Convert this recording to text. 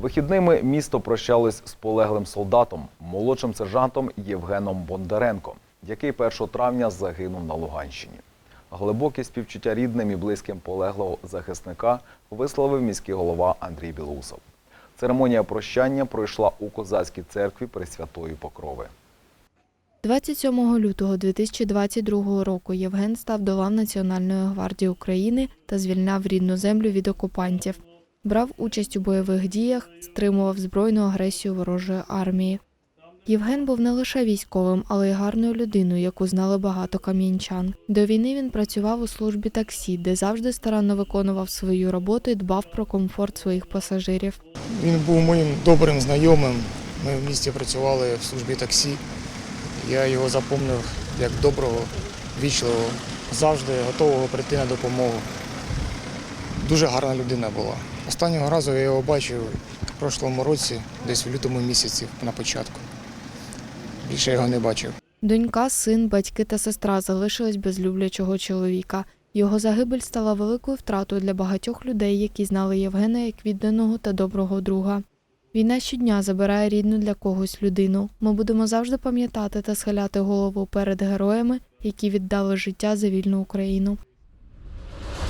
Вихідними місто прощалось з полеглим солдатом, молодшим сержантом Євгеном Бондаренко, який 1 травня загинув на Луганщині. Глибокі співчуття рідним і близьким полеглого захисника висловив міський голова Андрій Білоусов. Церемонія прощання пройшла у козацькій церкві Пресвятої Покрови. 27 лютого 2022 року Євген став до лав Національної гвардії України та звільняв рідну землю від окупантів. Брав участь у бойових діях, стримував збройну агресію ворожої армії. Євген був не лише військовим, але й гарною людиною, яку знали багато кам'янчан. До війни він працював у службі таксі, де завжди старанно виконував свою роботу і дбав про комфорт своїх пасажирів. Він був моїм добрим знайомим. Ми в місті працювали в службі таксі. Я його запомнив як доброго, вічливого, завжди готового прийти на допомогу. Дуже гарна людина була. Останнього разу я його бачив в прошлому році, десь в лютому місяці на початку. Більше його не бачив. Донька, син, батьки та сестра залишились без люблячого чоловіка. Його загибель стала великою втратою для багатьох людей, які знали Євгена як відданого та доброго друга. Війна щодня забирає рідну для когось людину. Ми будемо завжди пам'ятати та схиляти голову перед героями, які віддали життя за вільну Україну.